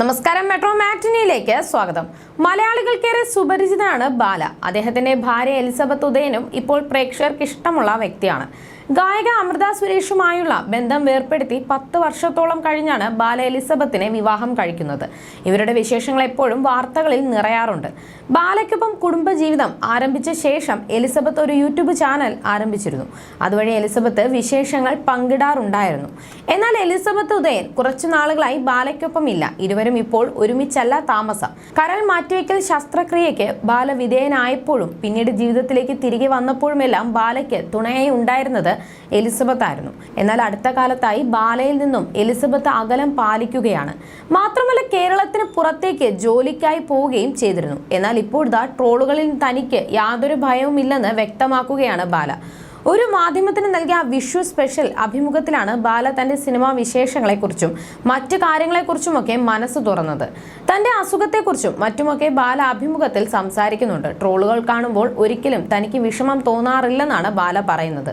നമസ്കാരം മെട്രോ മാറ്റിനിയിലേക്ക് സ്വാഗതം. മലയാളികൾക്കേറെ സുപരിചിതനാണ് ബാല. അദ്ദേഹത്തിന്റെ ഭാര്യ എലിസബത്ത് ഉദയനും ഇപ്പോൾ പ്രേക്ഷകർക്ക് ഇഷ്ടമുള്ള വ്യക്തിയാണ്. ഗായിക അമൃത സുരേഷുമായുള്ള ബന്ധം വേർപ്പെടുത്തി പത്ത് വർഷത്തോളം കഴിഞ്ഞാണ് ബാല എലിസബത്തിനെ വിവാഹം കഴിക്കുന്നത്. ഇവരുടെ വിശേഷങ്ങൾ എപ്പോഴും വാർത്തകളിൽ നിറയാറുണ്ട്. ബാലയ്ക്കൊപ്പം കുടുംബജീവിതം ആരംഭിച്ച ശേഷം എലിസബത്ത് ഒരു യൂട്യൂബ് ചാനൽ ആരംഭിച്ചിരുന്നു. അതുവഴി എലിസബത്ത് വിശേഷങ്ങൾ പങ്കിടാറുണ്ടായിരുന്നു. എന്നാൽ എലിസബത്ത് ഉദയൻ കുറച്ചു നാളുകളായി ബാലയ്ക്കൊപ്പം ഇല്ല. ഇരുവരും ഇപ്പോൾ ഒരുമിച്ചല്ല താമസം. കരൾ മാറ്റിവെക്കൽ ശസ്ത്രക്രിയയ്ക്ക് ബാല വിധേയനായപ്പോഴും പിന്നീട് ജീവിതത്തിലേക്ക് തിരികെ വന്നപ്പോഴുമെല്ലാം ബാലയ്ക്ക് തുണയായി ഉണ്ടായിരുന്നത് എലിസബത്ത് ആയിരുന്നു. എന്നാൽ അടുത്ത കാലത്തായി ബാലയിൽ നിന്നും എലിസബത്ത് അകലം പാലിക്കുകയാണ്. മാത്രമല്ല കേരളത്തിന് പുറത്തേക്ക് ജോലിക്കായി പോവുകയും ചെയ്തിരുന്നു. എന്നാൽ ഇപ്പോഴത്തെ ട്രോളുകളിൽ തനിക്ക് യാതൊരു ഭയവുമില്ലെന്ന് വ്യക്തമാക്കുകയാണ് ബാല. ഒരു മാധ്യമത്തിന് നൽകിയ വിഷു സ്പെഷ്യൽ അഭിമുഖത്തിലാണ് ബാല തന്റെ സിനിമാ വിശേഷങ്ങളെക്കുറിച്ചും മറ്റു കാര്യങ്ങളെക്കുറിച്ചുമൊക്കെ മനസ്സ് തുറന്നത്. തന്റെ അസുഖത്തെക്കുറിച്ചും മറ്റുമൊക്കെ ബാല അഭിമുഖത്തിൽ സംസാരിക്കുന്നുണ്ട്. ട്രോളുകൾ കാണുമ്പോൾ ഒരിക്കലും തനിക്ക് വിഷമം തോന്നാറില്ലെന്നാണ് ബാല പറയുന്നത്.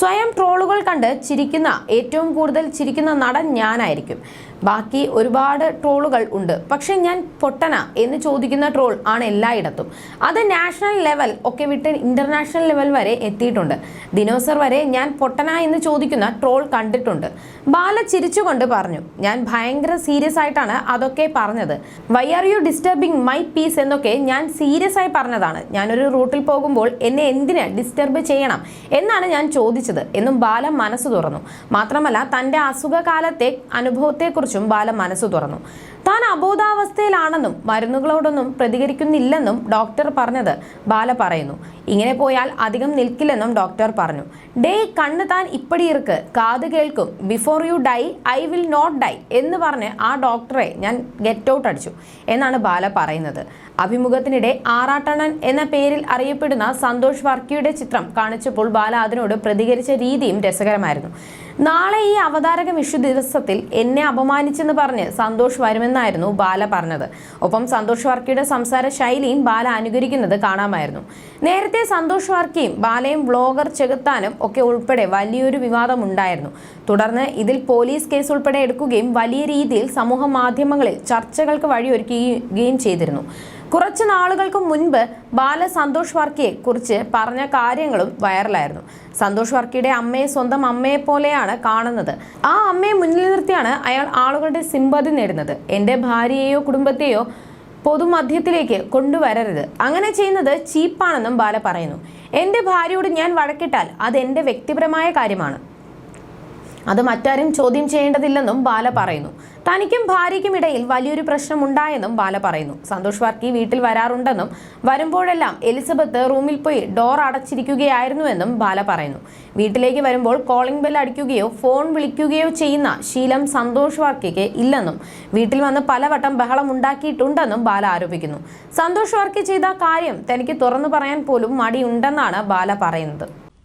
സ്വയം ട്രോളുകൾ കണ്ട് ചിരിക്കുന്ന ഏറ്റവും കൂടുതൽ ചിരിക്കുന്ന നടൻ ഞാനായിരിക്കും. ബാക്കി ഒരുപാട് ട്രോളുകൾ ഉണ്ട്. പക്ഷെ ഞാൻ പൊട്ടന എന്ന് ചോദിക്കുന്ന ട്രോൾ ആണ് എല്ലായിടത്തും. അത് നാഷണൽ ലെവൽ ഒക്കെ വിട്ട് ഇന്റർനാഷണൽ ലെവൽ വരെ എത്തിയിട്ടുണ്ട്. ദിനോസർ വരെ ഞാൻ പൊട്ടന എന്ന് ചോദിക്കുന്ന ട്രോൾ കണ്ടിട്ടുണ്ട്. ബാല ചിരിച്ചുകൊണ്ട് പറഞ്ഞു ഞാൻ ഭയങ്കര സീരിയസ് ആയിട്ടാണ് അതൊക്കെ പറഞ്ഞത്. Why are you disturbing my peace എന്നൊക്കെ ഞാൻ സീരിയസ് ആയി പറഞ്ഞതാണ്. ഞാനൊരു റൂട്ടിൽ പോകുമ്പോൾ എന്നെ എന്തിന് ഡിസ്റ്റർബ് ചെയ്യണം എന്നാണ് ഞാൻ ചോദിച്ചത് എന്നും ബാല മനസ്സ് തുറന്നു. മാത്രമല്ല തന്റെ അസുഖകാലത്തെ അനുഭവത്തെക്കുറിച്ചും കുറിച്ചും ബാലൻ മനസ്സ് തുറന്നു. താൻ അബോധാവസ്ഥയിലാണെന്നും മരുന്നുകളോടൊന്നും പ്രതികരിക്കുന്നില്ലെന്നും ഡോക്ടർ പറഞ്ഞത് ബാല പറയുന്നു. ഇങ്ങനെ പോയാൽ അധികം നിൽക്കില്ലെന്നും ഡോക്ടർ പറഞ്ഞു. ഡേ കണ്ണ് താൻ ഇപ്പടി ഇറുക്ക്. കാത് കേൾക്കും. Before you die I will not die എന്ന് പറഞ്ഞ് ആ ഡോക്ടറെ ഞാൻ ഗെറ്റ് ഔട്ട് അടിച്ചു എന്നാണ് ബാല പറയുന്നത്. അഭിമുഖത്തിനിടെ ആറാട്ടണൻ എന്ന പേരിൽ അറിയപ്പെടുന്ന സന്തോഷ് വർക്കിയുടെ ചിത്രം കാണിച്ചപ്പോൾ ബാല അതിനോട് പ്രതികരിച്ച രീതിയും രസകരമായിരുന്നു. നാളെ ഈ അവതാരക വിഷു ദിവസത്തിൽ എന്നെ അപമാനിച്ചെന്ന് പറഞ്ഞ് സന്തോഷ് വരുമെന്നായിരുന്നു ബാല പറഞ്ഞത്. ഒപ്പം സന്തോഷ് വർക്കിയുടെ സംസാര ശൈലിയും ബാല അനുകരിക്കുന്നത് കാണാമായിരുന്നു. നേരത്തെ സന്തോഷ് വർക്കിയും ബാലയും വ്ളോഗർ ചെകുത്താനും ഒക്കെ ഉൾപ്പെടെ വലിയൊരു വിവാദം ഉണ്ടായിരുന്നു തുടർന്ന് ഇതിൽ പോലീസ് കേസ് ഉൾപ്പെടെ എടുക്കുകയും വലിയ രീതിയിൽ സമൂഹ മാധ്യമങ്ങളിൽ ചർച്ചകൾക്ക് വഴിയൊരുക്കുകയും ചെയ്തിരുന്നു. കുറച്ച് നാളുകൾക്ക് മുൻപ് ബാല സന്തോഷ് വർക്കിയെ കുറിച്ച് പറഞ്ഞ കാര്യങ്ങളും വൈറലായിരുന്നു. സന്തോഷ് വർക്കിയുടെ അമ്മയെ സ്വന്തം അമ്മയെ പോലെയാണ് കാണുന്നത്. ആ അമ്മയെ മുന്നിൽ നിർത്തിയാണ് അയാൾ ആളുകളുടെ സിമ്പതി നേടുന്നത്. എന്റെ ഭാര്യയെയോ കുടുംബത്തെയോ പൊതുമധ്യത്തിലേക്ക് കൊണ്ടുവരരുത്. അങ്ങനെ ചെയ്യുന്നത് ചീപ്പാണെന്നും ബാല പറയുന്നു. എന്റെ ഭാര്യയോട് ഞാൻ വഴക്കിട്ടാൽ അത് എന്റെ വ്യക്തിപരമായ കാര്യമാണ്. അത് മറ്റാരും ചോദ്യം ചെയ്യേണ്ടതില്ലെന്നും ബാല പറയുന്നു. തനിക്കും ഭാര്യയ്ക്കും ഇടയിൽ വലിയൊരു പ്രശ്നം ഉണ്ടായെന്നും ബാല പറയുന്നു. സന്തോഷ് വർക്കി വീട്ടിൽ വരാറുണ്ടെന്നും വരുമ്പോഴെല്ലാം എലിസബത്ത് റൂമിൽ പോയി ഡോർ അടച്ചിരിക്കുകയായിരുന്നുവെന്നും ബാല പറയുന്നു. വീട്ടിലേക്ക് വരുമ്പോൾ കോളിംഗ് ബെൽ അടിക്കുകയോ ഫോൺ വിളിക്കുകയോ ചെയ്യുന്ന ശീലം സന്തോഷ് വർക്കിക്ക് ഇല്ലെന്നും വീട്ടിൽ വന്ന് പലവട്ടം ബഹളം ഉണ്ടാക്കിയിട്ടുണ്ടെന്നും ബാല ആരോപിക്കുന്നു. സന്തോഷ് വർക്കി ചെയ്ത കാര്യം തനിക്ക് തുറന്നു പറയാൻ പോലും മടിയുണ്ടെന്നാണ് ബാല പറയുന്നത്.